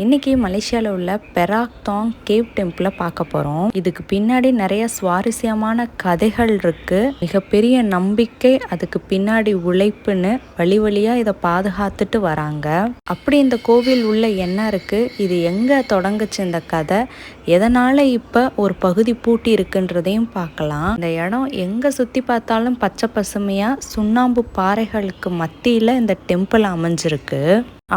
இன்னைக்கு மலேசியாவில் உள்ள பெராக்தாங் கேவ் டெம்பிளை பார்க்க போகிறோம் இதுக்கு பின்னாடி நிறைய சுவாரஸ்யமான கதைகள் இருக்கு. மிகப்பெரிய நம்பிக்கை அதுக்கு பின்னாடி உழைப்புன்னு வழி வழியாக இதை பாதுகாத்துட்டு வராங்க. அப்படி இந்த கோவில் உள்ள என்ன இருக்கு? இது எங்கே தொடங்குச்சு இந்த கதை? எதனால் இப்போ ஒரு பகுதி பூட்டி இருக்குன்றதையும் பார்க்கலாம். இந்த இடம் எங்கே சுற்றி பார்த்தாலும் பச்சை பசுமையாக சுண்ணாம்பு பாறைகளுக்கு மத்தியில் இந்த டெம்பிள் அமைஞ்சிருக்கு.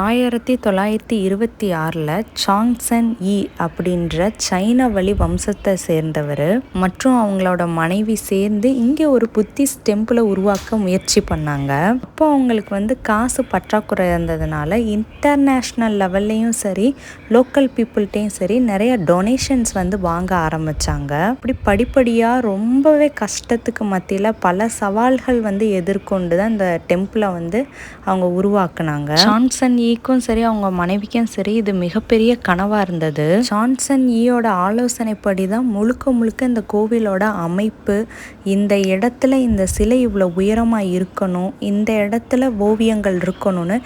ஆயிரத்தி தொள்ளாயிரத்தி இருபத்தி ஆறில் சாங்சன் இ அப்படின்ற சைன வழி வம்சத்தை சேர்ந்தவர். மற்றும் அவங்களோட மனைவி சேர்ந்து இங்கே ஒரு புத்திஸ்ட் டெம்பிளை உருவாக்க முயற்சி பண்ணாங்க. அப்போ அவங்களுக்கு வந்து காசு பற்றாக்குறை இருந்ததுனால இன்டர்நேஷ்னல் லெவல்லையும் சரி லோக்கல் பீப்புள்கிட்டையும் சரி நிறைய டொனேஷன்ஸ் வந்து வாங்க ஆரம்பித்தாங்க இப்படி படிப்படியாக ரொம்பவே கஷ்டத்துக்கு மத்தியில் பல சவால்கள் வந்து எதிர்கொண்டு தான் இந்த டெம்பிளை வந்து அவங்க உருவாக்குனாங்க. சான்சன் ஈக்கும் சரி அவங்க மனைவிக்கும் சரி இது மிகப்பெரிய கனவாக இருந்தது. ஜான்சன் ஈயோட ஆலோசனைப்படி தான் முழுக்க முழுக்க இந்த கோவிலோட அமைப்பு இந்த இடத்துல இந்த சிலை இவ்வளோ உயரமாக இருக்கணும் இந்த இடத்துல ஓவியங்கள் இருக்கணும்னு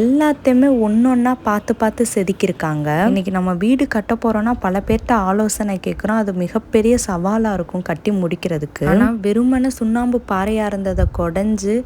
எல்லாத்தையுமே ஒன்றொன்னா பார்த்து பார்த்து செதுக்கியிருக்காங்க. இன்னைக்கு நம்ம வீடு கட்ட போகிறோன்னா பல பேர்கிட்ட ஆலோசனை கேட்குறோம் அது மிகப்பெரிய சவாலாக இருக்கும் கட்டி முடிக்கிறதுக்கு. ஆனால் வெறுமன சுண்ணாம்பு பாறையாக இருந்ததை குடஞ்சு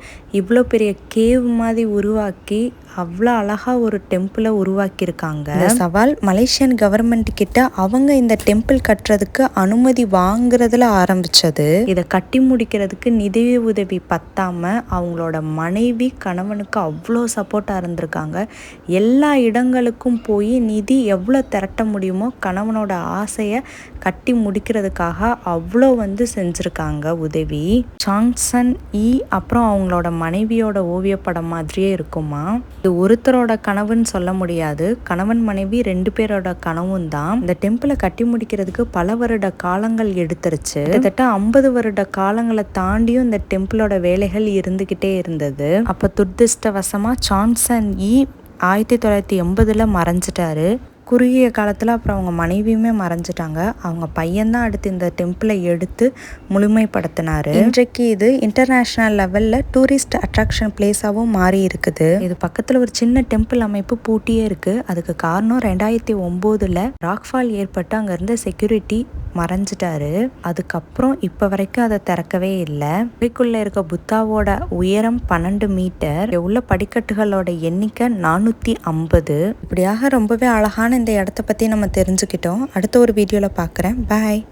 இவ்வளோ பெரிய கேவ் மாதிரி உருவாக்கி அவ்வளோ அழகாக ஒரு டெம்பிளை உருவாக்கியிருக்காங்க. இந்த சவால் மலேசியன் கவர்மெண்ட் கிட்ட அவங்க இந்த டெம்பிள் கட்டுறதுக்கு அனுமதி வாங்குறதுல ஆரம்பிச்சது. இதை கட்டி முடிக்கிறதுக்கு நிதி உதவி பத்தாம அவங்களோட மனைவி கணவனுக்கு அவ்வளோ சப்போர்ட்டாக இருந்திருக்காங்க. எல்லா இடங்களுக்கும் போய் நிதி எவ்வளோ திரட்ட முடியுமோ கணவனோட ஆசையை கட்டி முடிக்கிறதுக்காக அவ்வளோ வந்து செஞ்சுருக்காங்க உதவி. சாங்சன் இ அப்புறம் அவங்களோட மனைவியோட ஓவியப்படம் மாதிரியே இருக்குமா. இது ஒருத்தரோட கனவுன்னு சொல்ல முடியாது. கணவன் மனைவி ரெண்டு பேரோட கனவும் தான். இந்த டெம்பிளை கட்டி முடிக்கிறதுக்கு பல வருட காலங்கள் எடுத்துருச்சு. கிட்டத்தட்ட ஐம்பது வருட காலங்களை தாண்டியும் இந்த டெம்பிளோட வேலைகள் இருந்துகிட்டே இருந்தது. அப்ப துர்திருஷ்டவசமா சான்சன் இ ஆயிரத்தி தொள்ளாயிரத்தி எண்பதுல மறைஞ்சிட்டாரு. குறுகிய காலத்தில் அப்புறம் அவங்க மனைவியுமே மறைஞ்சிட்டாங்க. அவங்க பையன்தான் அடுத்து இந்த டெம்பிளை எடுத்து முழுமைப்படுத்தினாரு. இன்றைக்கு இது இன்டர்நேஷ்னல் லெவலில் டூரிஸ்ட் அட்ராக்ஷன் பிளேஸாகவும் மாறி இருக்குது. இது பக்கத்தில் ஒரு சின்ன டெம்பிள் அமைப்பு பூட்டியே இருக்குது அதுக்கு காரணம் ரெண்டாயிரத்தி ஒம்போதில் ராக்ஃபால் ஏற்பட்டு அங்கேருந்த செக்யூரிட்டி மறைஞ்சிட்டாரு. அதுக்கப்புறம் இப்போ வரைக்கும் அதை திறக்கவே இல்லை. குகைக்குள்ளே இருக்க புத்தாவோட உயரம் பன்னெண்டு மீட்டர். உள்ள படிக்கட்டுகளோட எண்ணிக்கை நானூற்றி ஐம்பது. இப்படியாக ரொம்பவே அழகான இந்த இடத்த பற்றி நம்ம தெரிஞ்சுக்கிட்டோம். அடுத்த ஒரு வீடியோவில் பார்க்குறேன் பாய்